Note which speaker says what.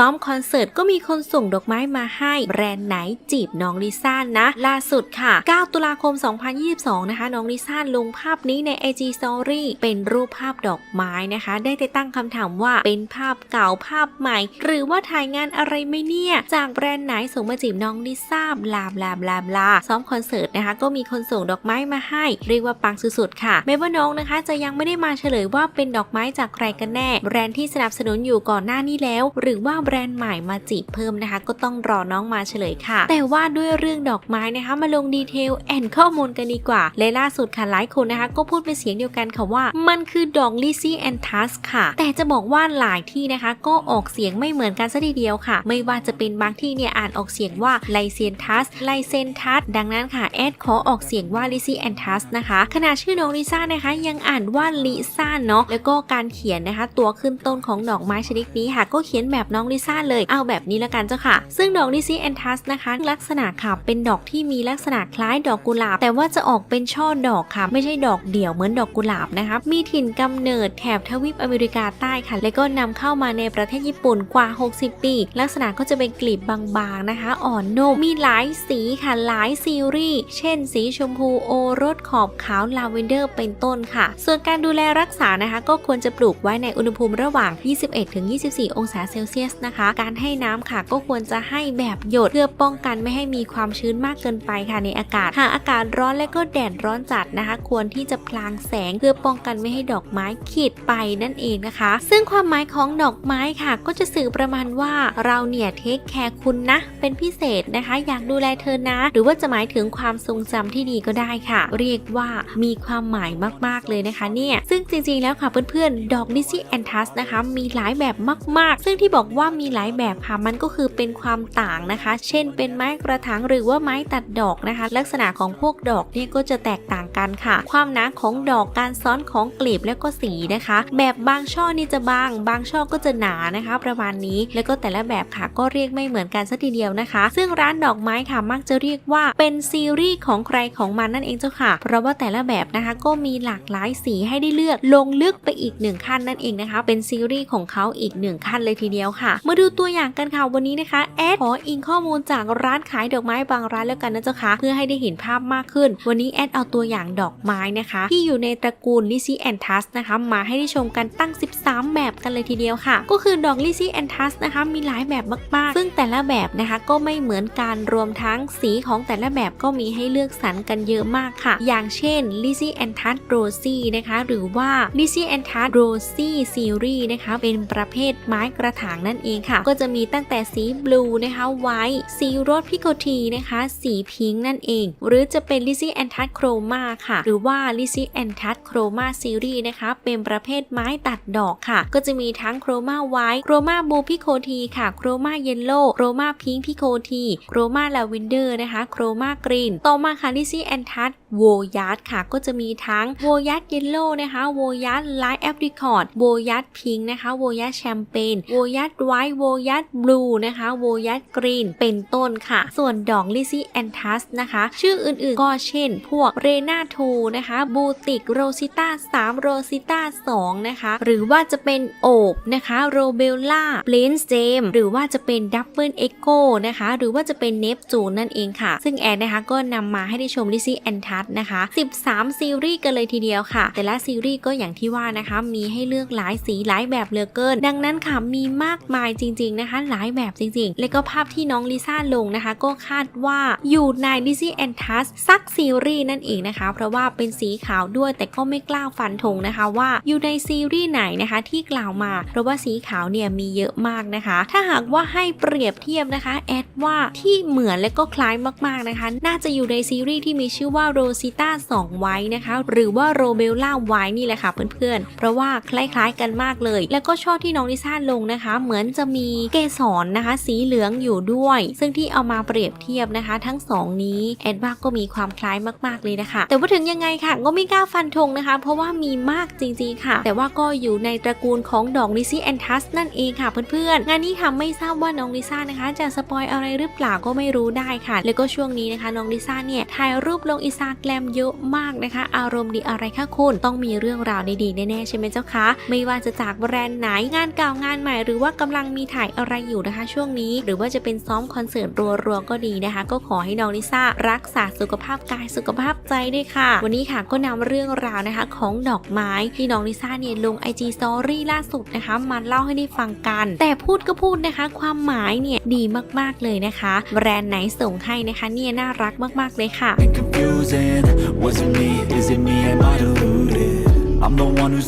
Speaker 1: ซ้อมคอนเสิร์ตก็มีคนส่งดอกไม้มาให้แบรนด์ไหนจีบน้องลิซ่านะ ล่าสุดค่ะ 9 ตุลาคม 2022 นะคะ น้องลิซ่าลงภาพนี้ใน IG Story เป็นรูปภาพดอกไม้นะคะ ได้แต่ตั้งคำถามว่าเป็นภาพเก่าภาพใหม่ หรือว่าถ่ายงานอะไรไม่เนี่ย จากแบรนด์ไหนส่งมาจีบน้องลิซ่าลาบลาบลาบลาซ้อมคอนเสิร์ตนะคะ ก็มีคนส่งดอกไม้มาให้ เรียกว่าปังสุดๆค่ะ แม้ว่าน้องนะคะ จะยังไม่ได้มาเฉลยว่าเป็นดอกไม้จากใครกันแน่ แบรนด์ที่สนับสนุนอยู่ก่อนหน้านี้แล้ว หรือว่าแบรนด์ใหม่มาจีบเพิ่มนะคะ ก็ต้องรอน้องมาเฉลยค่ะ แต่ว่าด้วยเรื่องดอกไม้นะคะ มาลงดีเทลแอนข้อมูลกันดีกว่า และล่าสุดค่ะหลายคนนะคะ ก็พูดเป็นเสียงเดียวกันค่ะว่า มันคือดอกลิซี่แอนทัสค่ะ แต่จะบอกว่าหลายที่นะคะ ก็ออกเสียงไม่เหมือนกันซะทีเดียวค่ะ ไม่ว่าจะเป็นบางที่เนี่ยอ่านออกเสียงว่าไลเซนทัสไลเซนทัสดังนั้นค่ะแอดขอออกเสียงว่าลิซี่แอนทัสนะคะขณะชื่อน้องลิซ่านะคะ ยังอ่านว่าลิซ่าเนาะแล้วก็การเขียนนะคะ ตัวขึ้นต้นของดอกไม้ชนิดนี้ค่ะก็เขียนแบบน้องลิซ่าเลย เอาแบบนี้ละกันเจ้าค่ะ ซึ่งดอกลิซี่แอนทัสนะคะ ลักษณะค่ะเป็นดอกที่มีลักษณะคล้ายดอกกุหลาบ แต่ว่าจะออกเป็นช่อดอกค่ะ ไม่ใช่ดอกเดี่ยวเหมือนดอกกุหลาบนะคะ มีถิ่นกำเนิดแถบทวีปอเมริกาใต้ค่ะ และก็นำเข้ามาในประเทศญี่ปุ่นกว่า 60 ปี ลักษณะก็จะเป็นกลีบบางๆนะคะ อ่อนนุ่มมีหลายสีค่ะหลายซีรีส์เช่น สีชมพูโอรสขอบขาวลาเวนเดอร์เป็นต้นค่ะ ส่วนการดูแลรักษานะคะ ก็ควรจะปลูกไว้ในอุณหภูมิระหว่าง 21-24 องศาเซลเซียสนะคะ การให้น้ำค่ะก็ควรจะให้แบบหยดเพื่อป้องกันไม่ให้มีความชื้นมากเกินไปค่ะในอากาศ หากอากาศร้อนและก็แดดร้อนจัดนะคะ ควรที่จะพลางแสงเพื่อป้องกันไม่ให้ดอกไม้ขีดไปนั่นเองนะคะ ซึ่งความหมายของดอกไม้ค่ะ ก็จะสื่อประมาณว่าเราเนี่ยเทคแคร์คุณนะ เป็นพิเศษนะคะ อยากดูแลเธอนะ หรือว่าจะหมายถึงความทรงจำที่ดีก็ได้ค่ะ เรียกว่ามีความหมายมาก ๆ เลยนะคะเนี่ย ซึ่งจริงๆแล้วค่ะเพื่อนๆ ดอกดิซี่แอนทัสนะคะ มีหลายแบบมาก ๆ ซึ่งที่บอกว่ามีหลายแบบค่ะ มันก็คือเป็นความต่างนะคะ เช่น เป็นไม้กระถางหรือว่าไม้ตัดดอกนะคะ ลักษณะของพวกดอกเนี่ยก็จะแตกต่างกันค่ะ ความหนาของดอกการซ้อนของกลีบแล้วก็สีนะคะ แบบบางช่อนี่จะบาง บางช่อก็จะหนานะคะ ประมาณนี้แล้วก็แต่ละแบบค่ะ ก็เรียกไม่เหมือนกันสัทีเดียวนะคะ ซึ่งร้านดอกไม้ค่ะมักจะเรียกว่าเป็นซีรีส์ของใครของมันนั่นเองเจ้าค่ะ เพราะว่าแต่ละแบบนะคะก็มีหลากหลายสีให้ได้เลือกลงลึกไปอีกหนึ่งขั้นนั่นเองนะคะ เป็นซีรีส์ของเขาอีกหนึ่งขั้นเลยทีเดียวค่ะมาดูตัวอย่างกันค่ะวันนี้นะคะแอดขออิงข้อมูลจากร้านขายดอกไม้บางร้านแล้วกันนะเจ้าค่ะเพื่อให้ได้เห็นภาพมากขึ้น วันนี้แอดเอาตัวอย่างดอกไม้นะคะ ที่อยู่ในตระกูลลิซี่แอนทัสนะคะมาให้ได้ชมกันตั้ง 13 แบบกันเลยทีเดียวค่ะ ก็คือดอกลิซี่แอนทัสนะคะมีหลายแบบมากๆ ซึ่งแต่ละแบบนะคะก็ไม่เหมือนกันรวมทั้งสีของแต่ละแบบก็มีให้เลือกสรรกันเยอะมากค่ะ อย่างเช่น Lizzy and t u s Rosy นะคะหรือว่า Lizzy and t u s Rosy Series นะคะเป็นประเภทไม้กระถางนั่นเองค่ะ ก็จะมีตั้งแต่สีบลูนะคะไวท์สีโรสพิโคทีนะคะ สีพิงค์นั่นเอง หรือจะเป็น Lizzy and t u s Chroma ค่ะ หรือว่า Lizzy and t u s Chroma Series นะคะ เป็นประเภทไม้ตัดดอกค่ะ ก็จะมีทั้ง Chroma White Chroma Blue Picote ค่ะ Chroma Yellow Chroma Pink Picote Chroma Lavender นะคะ Chroma Green ต่อมาค่ะ Lizzy and t u s โวยาร์ดค่ะก็จะมีทั้งโวยาร์ดเยลโล่นะคะโวยาร์ดไลท์แอปริคอร์ดโวยาร์ดพิงค์นะคะโวยาร์ดแชมเปญโวยาร์ดไวท์โวยาร์ดบลูนะคะโวยาร์ดกรีนเป็นต้นค่ะ ส่วนดอกลิซี่แอนทัสนะคะ ชื่ออื่นๆก็เช่น พวกเรนาทูนะคะบูติกโรซิต้า3โรซิต้า2นะคะ หรือว่าจะเป็นโอบนะคะโรเบลล่าเบลนส์เจมหรือว่าจะเป็นดับเบิลเอ็กโกนะคะ หรือว่าจะเป็นเนปจูนนั่นเองค่ะ ซึ่งแอนนะคะก็นำมาให้ได้ชมลิซี่แอนทัสนะคะ 13 ซีรีส์กันเลยทีเดียวค่ะ แต่ละซีรีส์ก็อย่างที่ว่านะคะ มีให้เลือกหลายสีหลายแบบเหลือเกิน ดังนั้นค่ะมีมากมายจริง ๆนะคะ หลายแบบจริง ๆ และก็ภาพที่น้องลิซ่าลงนะคะ ก็คาดว่าอยู่ใน Disney and t u s ซักซีรีส์นั่นเองนะคะ เพราะว่าเป็นสีขาวด้วยแต่ก็ไม่กล้าฟันธงนะคะว่าอยู่ในซีรีส์ไหนนะคะที่กล่าวมา เพราะว่าสีขาวเนี่ยมีเยอะมากนะคะ ถ้าหากว่าให้เปรียบเทียบนะคะแอดว่าที่เหมือนและก็คล้ายมากๆนะคะ น่าจะอยู่ในซีรีส์ที่มีชื่อว่า Rosita 2ไว้นะคะ หรือว่าโรเบลล่าไว้นี่แหละค่ะเพื่อนๆ เพราะว่าคล้ายๆกันมากเลย แล้วก็ช่อที่น้องลิซ่าลงนะคะ เหมือนจะมีเกสรนะคะ สีเหลืองอยู่ด้วย ซึ่งที่เอามาเปรียบเทียบนะคะ ทั้งสองนี้แอดว่าก็มีความคล้ายมากๆเลยนะคะ แต่ว่าถึงยังไงค่ะก็ไม่กล้าฟันธงนะคะ เพราะว่ามีมากจริงๆค่ะ แต่ว่าก็อยู่ในตระกูลของดอกลิซี่แอนทัสนั่นเองค่ะเพื่อนๆงานนี้ค่ะไม่ทราบว่าน้องลิซ่านะคะ จะสปอยอะไรหรือเปล่าก็ไม่รู้ได้ค่ะ แล้วก็ช่วงนี้นะคะน้องลิซ่าเนี่ยถ่ายรูปลงอินสตาแกลมเยอะมากนะคะ อารมณ์ดีอะไรคะคุณต้องมีเรื่องราวดีๆแน่ๆใช่ไหมเจ้าคะไม่ว่าจะจากแบรนด์ไหนงานเก่างานใหม่ หรือว่ากำลังมีถ่ายอะไรอยู่นะคะ ช่วงนี้ หรือว่าจะเป็นซ้อมคอนเสิร์ตรัวๆก็ดีนะคะ ก็ขอให้น้องลิซ่ารักษาสุขภาพกายสุขภาพใจด้วยค่ะ วันนี้ค่ะก็นำเรื่องราวนะคะของดอกไม้ที่น้องลิซ่าเนี่ยลง IG Story ล่าสุดนะคะมาเล่าให้ได้ฟังกัน แต่พูดก็พูดนะคะ ความหมายเนี่ยดีมากๆเลยนะคะ แบรนด์ไหนส่งให้นะคะ เนี่ยน่ารักมากๆเลยค่ะ
Speaker 2: Was it me? Is it me? Am I deluded? I'm the one who's